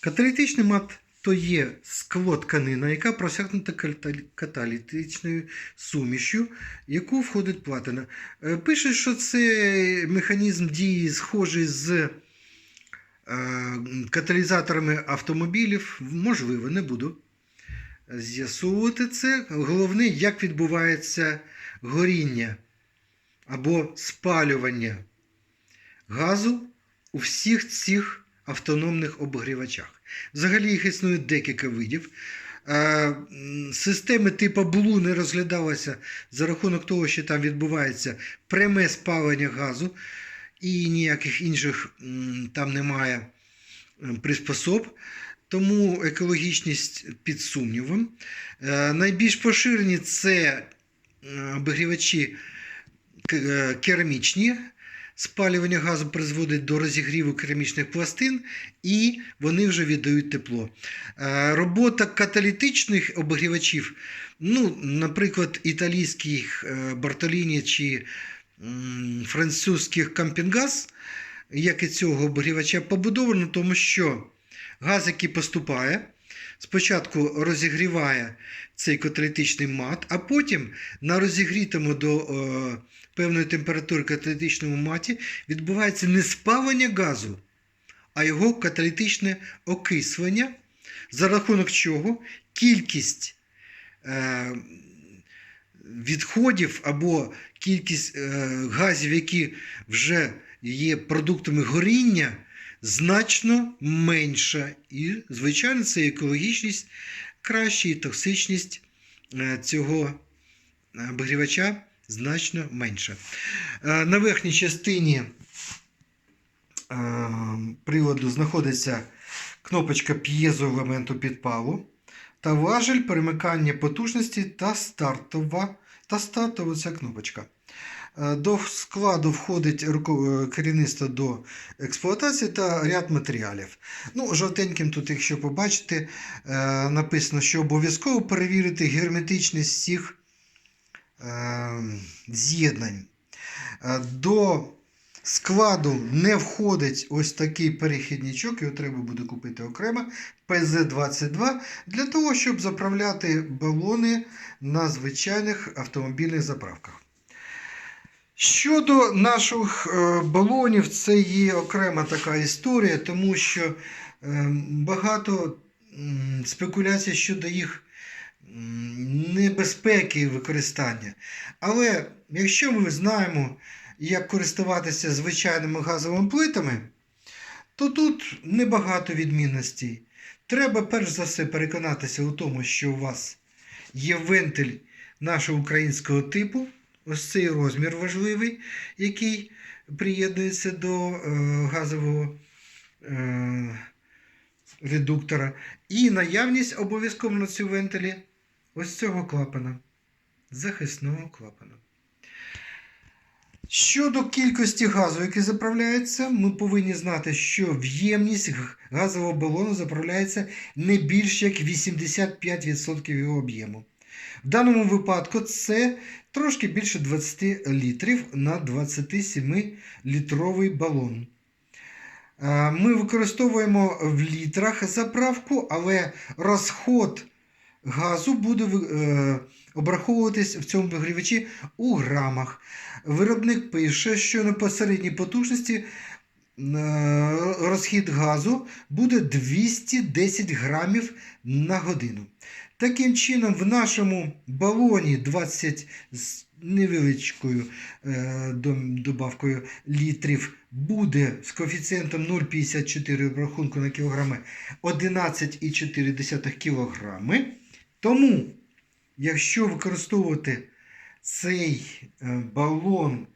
Каталітичний мат то є склотканина, яка просякнута каталітичною сумішю, яку входить платина. Е, Пише, що це механізм дії схожий з е, каталізаторами автомобілів. Можливо, не буду з'ясовувати це. Головне, як відбувається горіння або спалювання газу у всіх цих автономних обогрівачах. Взагалі їх існує декілька видів. Е, Системи типу Blue не розглядалися за рахунок того, що там відбувається пряме спалення газу, і ніяких інших там немає приспособ. Тому екологічність під сумнівом. Е, Найбільш поширені це е, обігрівачі керамічні. Спалювання газу призводить до розігріву керамічних пластин, і вони вже віддають тепло. Е, Робота каталітичних обігрівачів, ну, наприклад, італійських е, Бартоліні чи французьких Кампінгаз, як і цього обігрівача, побудовано, тому що газ, який поступає, спочатку розігріває цей каталітичний мат, а потім на розігрітому до е, певної температури каталітичному маті відбувається не спалення газу, а його каталітичне окислення, за рахунок чого кількість е, відходів або кількість е, газів, які вже є продуктами горіння, значно менша. І, звичайно, це екологічність краща і токсичність е, цього обігрівача значно менша. Е, На верхній частині е, приладу знаходиться кнопочка п'єзоелементу підпалу та важель перемикання потужності та стартова, та стартова ця кнопочка. Е, До складу входить керівництво до експлуатації та ряд матеріалів. Ну, жовтеньким тут, якщо побачите, написано, що обов'язково перевірити герметичність всіх з'єднань. Е, До складу не входить ось такий перехідничок, його треба буде купити окремо PZ22 для того, щоб заправляти балони на звичайних автомобільних заправках. Щодо наших е, балонів, це є окрема така історія, тому що е, багато спекуляцій щодо їх небезпеки використання. Але якщо ми знаємо, як користуватися звичайними газовими плитами, то тут небагато відмінностей. Треба перш за все переконатися у тому, що у вас є вентиль нашого українського типу, ось цей розмір важливий, який приєднується до е, газового е, редуктора, і наявність обов'язково на цю вентилі ось цього клапана, захисного клапана. Щодо кількості газу, який заправляється, ми повинні знати, що в'ємність газового балону заправляється не більш як 85% його об'єму. В даному випадку це трошки більше 20 літрів на 27-літровий балон. Е, Ми використовуємо в літрах заправку, але розход газу буде е, обраховуватись в цьому обігрівачі у грамах. Виробник пише, що на посередній потужності е, розхід газу буде 210 грамів на годину. Таким чином, в нашому балоні 20 з невеличкою е, добавкою літрів буде з коефіцієнтом 0,54 в рахунку на кілограми 11,4 кілограми. Тому, якщо використовувати цей е, балон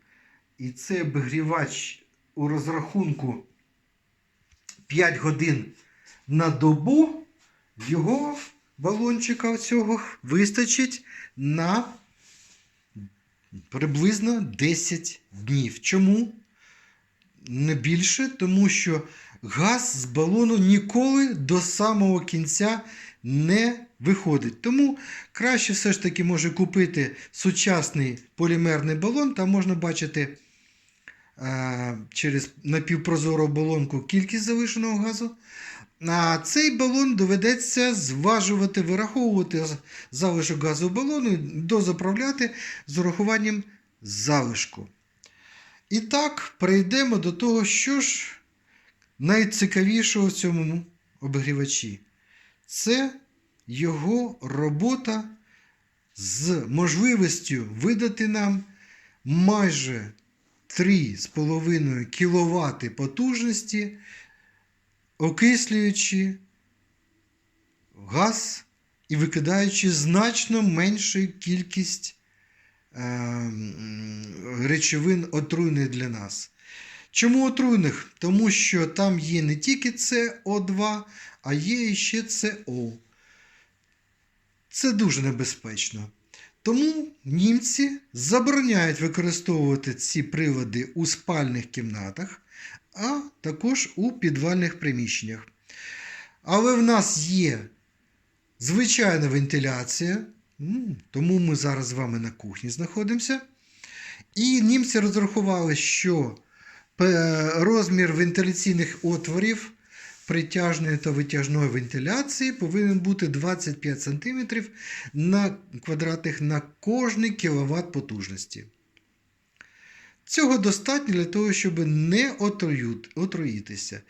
і цей обігрівач у розрахунку 5 годин на добу, його балончика цього вистачить на приблизно 10 днів. Чому? Не більше, тому що газ з балону ніколи до самого кінця не виходить. Тому краще все ж таки може купити сучасний полімерний балон. Там можна бачити е, через напівпрозору оболонку кількість залишеного газу. А цей балон доведеться зважувати, вираховувати залишок газу балону, дозаправляти з урахуванням залишку. І так, перейдемо до того, що ж найцікавішого в цьому обігрівачі. Це його робота з можливістю видати нам майже 3,5 кВт потужності, окислюючи газ і викидаючи значно меншу кількість е, речовин отруйних для нас. Чому отруйних? Тому що там є не тільки СО2, а є ще СО. Це дуже небезпечно. Тому німці забороняють використовувати ці прилади у спальних кімнатах, а також у підвальних приміщеннях. Але в нас є звичайна вентиляція, тому ми зараз з вами на кухні знаходимося. І німці розрахували, що розмір вентиляційних отворів притяжної та витяжної вентиляції повинен бути 25 см на квадратних на кожний кіловат потужності. Цього достатньо для того, щоб не отруїтися.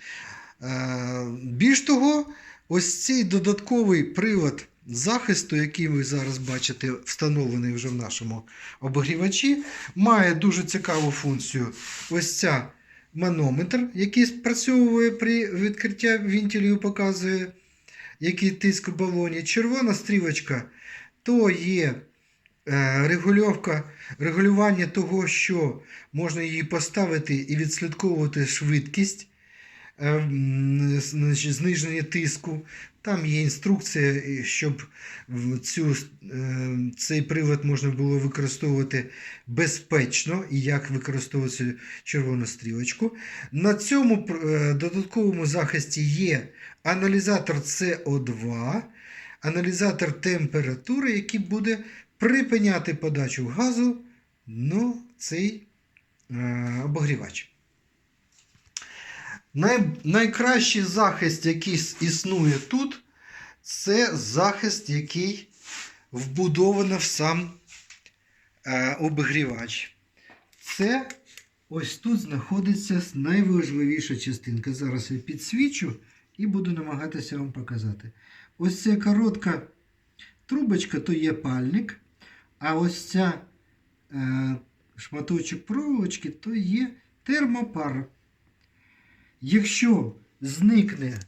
Е, Більш того, ось цей додатковий прилад захисту, який ви зараз бачите, встановлений вже в нашому обігрівачі, має дуже цікаву функцію. Ось ця манометр, який спрацьовує при відкритті вентилю, показує, який тиск у балоні. Червона стрілочка то є е, регульовка, регулювання того, що можна її поставити і відслідковувати швидкість зниження тиску. Там є інструкція, щоб цю, е, цей привод можна було використовувати безпечно і як використовувати цю червону стрілочку. На цьому е, додатковому захисті є аналізатор СО2, аналізатор температури, який буде припиняти подачу газу на цей е, обогрівач. Най, найкращий захист, який існує тут, це захист, який вбудовано в сам е, обігрівач. Це ось тут знаходиться найважливіша частинка. Зараз я підсвічу і буду намагатися вам показати. Ось ця коротка трубочка то є пальник, а ось ця е, шматочок проволочки то є термопар. Якщо зникне